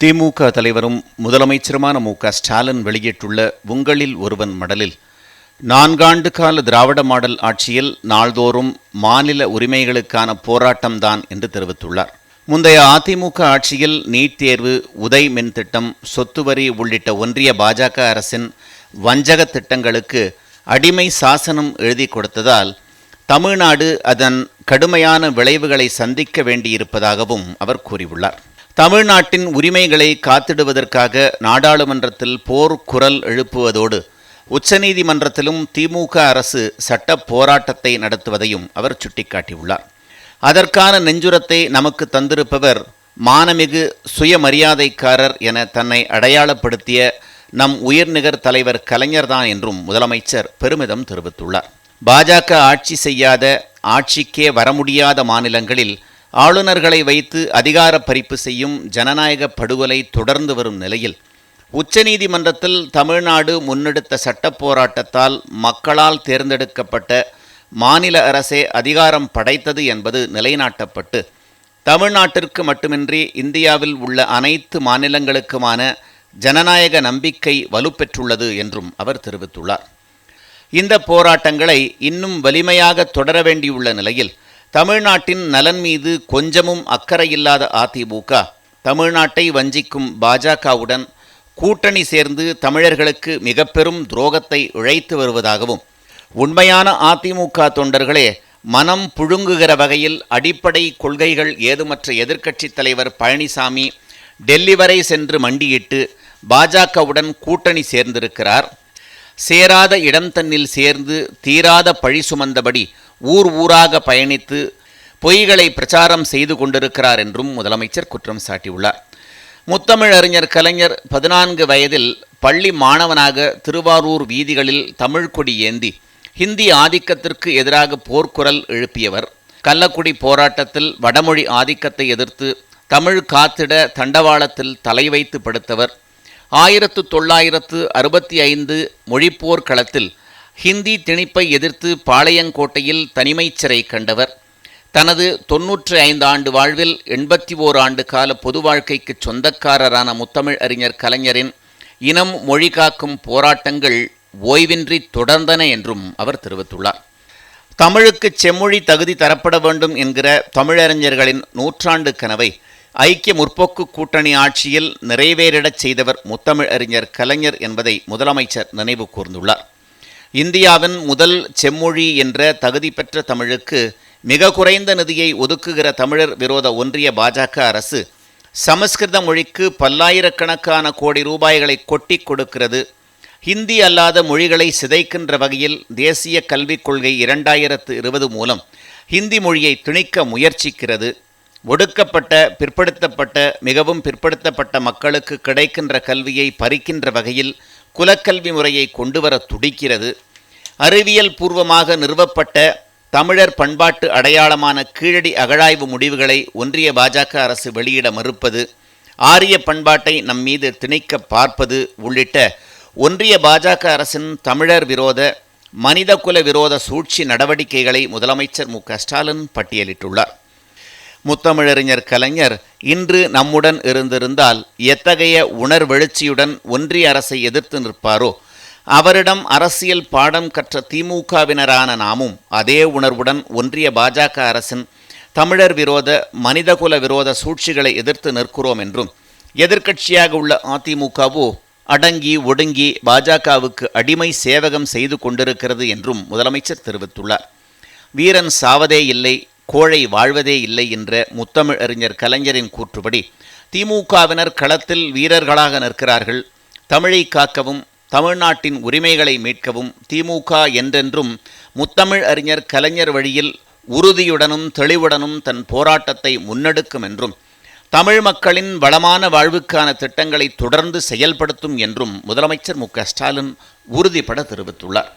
திமுக தலைவரும் முதலமைச்சருமான மு க ஸ்டாலின் வெளியிட்டுள்ள உங்களில் ஒருவன் மடலில். நான்காண்டு கால திராவிட மாடல் ஆட்சியில் நாள்தோறும் மாநில உரிமைகளுக்கான போராட்டம்தான் என்று தெரிவித்துள்ளார். முந்தைய அதிமுக ஆட்சியில் நீட் தேர்வு உதய் மின் திட்டம் சொத்து வரி உள்ளிட்ட ஒன்றிய பாஜக அரசின் வஞ்சக திட்டங்களுக்கு அடிமை சாசனம் எழுதி கொடுத்ததால் தமிழ்நாடு அதன் கடுமையான விளைவுகளை சந்திக்க வேண்டியிருப்பதாகவும் அவர் கூறியுள்ளார். தமிழ்நாட்டின் உரிமைகளை காத்திடுவதற்காக நாடாளுமன்றத்தில் போர் குரல் எழுப்புவதோடு உச்சநீதிமன்றத்திலும் திமுக அரசு சட்ட போராட்டத்தை நடத்துவதையும் அவர் சுட்டிக்காட்டியுள்ளார். அதற்கான நெஞ்சுரத்தை நமக்கு தந்திருப்பவர் மானமிகு சுயமரியாதைக்காரர் என தன்னை அடையாளப்படுத்திய நம் உயர்நிகர் தலைவர் கலைஞர்தான் என்றும் முதலமைச்சர் பெருமிதம் தெரிவித்துள்ளார். பாஜக ஆட்சி செய்யாத ஆட்சிக்கே வர முடியாத மாநிலங்களில் ஆளுநர்களை வைத்து அதிகார பறிப்பு செய்யும் ஜனநாயக படுகொலை தொடர்ந்து வரும் நிலையில் உச்சநீதிமன்றத்தில் தமிழ்நாடு முன்னெடுத்த சட்ட போராட்டத்தால் மக்களால் தேர்ந்தெடுக்கப்பட்ட மாநில அரசே அதிகாரம் படைத்தது என்பது நிலைநாட்டப்பட்டு தமிழ்நாட்டிற்கு மட்டுமின்றி இந்தியாவில் உள்ள அனைத்து மாநிலங்களுக்குமான ஜனநாயக நம்பிக்கை வலுப்பெற்றுள்ளது என்றும் அவர் தெரிவித்துள்ளார். இந்த போராட்டங்களை இன்னும் வலிமையாக தொடர வேண்டியுள்ள நிலையில் தமிழ்நாட்டின் நலன் மீது கொஞ்சமும் அக்கறையில்லாத அதிமுக தமிழ்நாட்டை வஞ்சிக்கும் பாஜகவுடன் கூட்டணி சேர்ந்து தமிழர்களுக்கு மிக பெரும் துரோகத்தை இழைத்து வருவதாகவும் உண்மையான அதிமுக தொண்டர்களே மனம் புழுங்குகிற வகையில் அடிப்படை கொள்கைகள் ஏதுமற்ற எதிர்க்கட்சித் தலைவர் பழனிசாமி டெல்லி வரை சென்று மண்டியிட்டு பாஜகவுடன் கூட்டணி சேர்ந்திருக்கிறார். சேராத இடம் தன்னில் சேர்ந்து தீராத பழி சுமந்தபடி ஊர் ஊராக பயணித்து பொய்களை பிரச்சாரம் செய்து கொண்டிருக்கிறார் என்றும் முதலமைச்சர் குற்றம் சாட்டியுள்ளார். முத்தமிழறிஞர் கலைஞர் பதினான்கு வயதில் பள்ளி மாணவனாக திருவாரூர் வீதிகளில் தமிழ்கொடி ஏந்தி ஹிந்தி ஆதிக்கத்திற்கு எதிராக போர்க்குரல் எழுப்பியவர். கள்ளக்குடி போராட்டத்தில் வடமொழி ஆதிக்கத்தை எதிர்த்து தமிழ் காத்திட தண்டவாளத்தில் தலை வைத்து படுத்தவர். ஆயிரத்து தொள்ளாயிரத்து அறுபத்தி ஐந்து மொழிப்போர் களத்தில் ஹிந்தி திணிப்பை எதிர்த்து பாளையங்கோட்டையில் தனிமைச் சிறை கண்டவர். தனது தொன்னூற்றி ஐந்து ஆண்டு வாழ்வில் எண்பத்தி ஓர் ஆண்டு கால பொது வாழ்க்கைக்கு சொந்தக்காரரான முத்தமிழ் அறிஞர் கலைஞரின் இனம் மொழி காக்கும் போராட்டங்கள் ஓய்வின்றி தொடர்ந்தன என்றும் அவர் தெரிவித்துள்ளார். தமிழுக்கு செம்மொழி தகுதி தரப்பட வேண்டும் என்கிற தமிழறிஞர்களின் நூற்றாண்டு கனவை ஐக்கிய முற்போக்கு கூட்டணி ஆட்சியில் நிறைவேறிடச் செய்தவர் முத்தமிழ் அறிஞர் கலைஞர் என்பதை முதலமைச்சர் நினைவு கூர்ந்துள்ளார். இந்தியாவின் முதல் செம்மொழி என்ற தகுதி பெற்ற தமிழுக்கு மிக குறைந்த நிதியை ஒதுக்குகிற தமிழர் விரோத ஒன்றிய பாஜக அரசு சமஸ்கிருத மொழிக்கு பல்லாயிரக்கணக்கான கோடி ரூபாய்களை கொட்டி கொடுக்கிறது. ஹிந்தி அல்லாத மொழிகளை சிதைக்கின்ற வகையில் தேசிய கல்விக் கொள்கை இரண்டாயிரத்து இருபது மூலம் ஹிந்தி மொழியை திணிக்க முயற்சிக்கிறது. ஒடுக்கப்பட்ட பிற்படுத்தப்பட்ட மிகவும் பிற்படுத்தப்பட்ட மக்களுக்கு கிடைக்கின்ற கல்வியை பறிக்கின்ற வகையில் குலக்கல்வி முறையை கொண்டுவர துடிக்கிறது. அறிவியல் பூர்வமாக நிறுவப்பட்ட தமிழர் பண்பாட்டு அடையாளமான கீழடி அகழாய்வு முடிவுகளை ஒன்றிய பாஜக அரசு வெளியிட மறுப்பது ஆரிய பண்பாட்டை நம் மீது திணிக்க பார்ப்பது உள்ளிட்ட ஒன்றிய பாஜக அரசின் தமிழர் விரோத மனிதகுல விரோத சூழ்ச்சி நடவடிக்கைகளை முதலமைச்சர் மு ஸ்டாலின் பட்டியலிட்டுள்ளார். முத்தமிழறிஞர் கலைஞர் இன்று நம்முடன் இருந்திருந்தால் எத்தகைய உணர்வெழுச்சியுடன் ஒன்றிய அரசை எதிர்த்து நிற்பாரோ? அவரிடம் அரசியல் பாடம் கற்ற திமுகவினரான நாமும் அதே உணர்வுடன் ஒன்றிய பாஜக அரசின் தமிழர் விரோத மனிதகுல விரோத சூழ்ச்சிகளை எதிர்த்து நிற்கிறோம் என்றும் எதிர்க்கட்சியாக உள்ள அதிமுகவோ அடங்கி ஒடுங்கி பாஜகவுக்கு அடிமை சேவகம் செய்து கொண்டிருக்கிறது என்றும் முதலமைச்சர் தெரிவித்துள்ளார். வீரன் சாவதே இல்லை கோழை வாழ்வதே இல்லை என்ற முத்தமிழ் அறிஞர் கலைஞரின் கூற்றுப்படி திமுகவினர் களத்தில் வீரர்களாக நிற்கிறார்கள். தமிழை காக்கவும் தமிழ்நாட்டின் உரிமைகளை மீட்கவும் திமுக என்றென்றும் முத்தமிழ் அறிஞர் கலைஞர் வழியில் உறுதியுடனும் தெளிவுடனும் தன் போராட்டத்தை முன்னெடுக்கும் என்றும் தமிழ் மக்களின் வளமான வாழ்வுக்கான திட்டங்களை தொடர்ந்து செயல்படுத்தும் என்றும் முதலமைச்சர் மு ஸ்டாலின் உறுதிபட தெரிவித்துள்ளார்.